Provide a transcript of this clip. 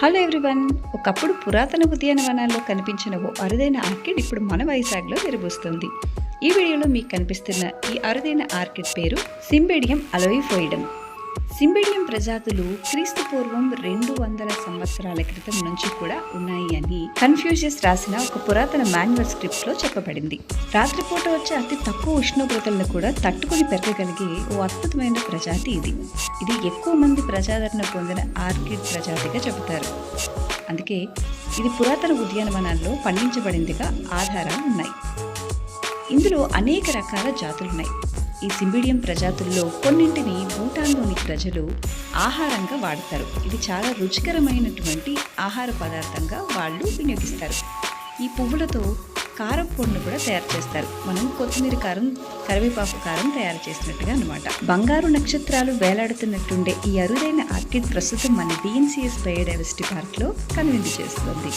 Hello everyone. ఒకప్పుడు పురాతన ఉద్యానవనాల్లో కనిపించిన ఓ అరుదైన ఆర్కిడ్ ఇప్పుడు మన వైజాగ్లో విరబూస్తుంది ఈ వీడియోలో మీకు కనిపిస్తున్న ఈ అరుదైన ఆర్కిడ్ పేరు సింబేడియం అలోయిఫోయిడమ్ సింబెడియం ప్రజాతులు క్రీస్తు పూర్వం రెండు వందల సంవత్సరాల క్రితం నుంచి కూడా ఉన్నాయి అని కన్ఫ్యూజియస్ రాసిన ఒక పురాతన మాన్యువల్ స్క్రిప్ట్లో చెప్పబడింది. రాత్రిపూట వచ్చే అతి తక్కువ ఉష్ణోగ్రతలను కూడా తట్టుకుని పెరగగలిగే ఓ అద్భుతమైన ప్రజాతి ఇది. ఇది ఎక్కువ మంది ప్రజాదరణ పొందిన ఆర్కిడ్ ప్రజాతిగా చెబుతారు. అందుకే ఇది పురాతన ఉద్యానవనాల్లో పండించబడిందిగా ఆధారాలు ఉన్నాయి ఇందులో అనేక రకాల జాతులున్నాయి. ఈ సింబిడియం ప్రజాతుల్లో కొన్నింటిని భూటాన్లోని ప్రజలు ఆహారంగా వాడతారు. ఇది చాలా రుచికరమైనటువంటి ఆహార పదార్థంగా వాళ్ళు వినియోగిస్తారు. ఈ పువ్వులతో కారం పొడిని కూడా తయారు చేస్తారు. మనం కొత్తిమీర కారం కరివేపాకు కారం తయారు చేసినట్టుగా అనమాట బంగారు నక్షత్రాలు వేలాడుతున్నట్టుండే ఈ అరుదైన ఆర్కిడ్ ప్రస్తుతం మన డిఎన్సిఎస్ బయోడైవర్సిటీ పార్క్లో కనువిందు చేస్తుంది.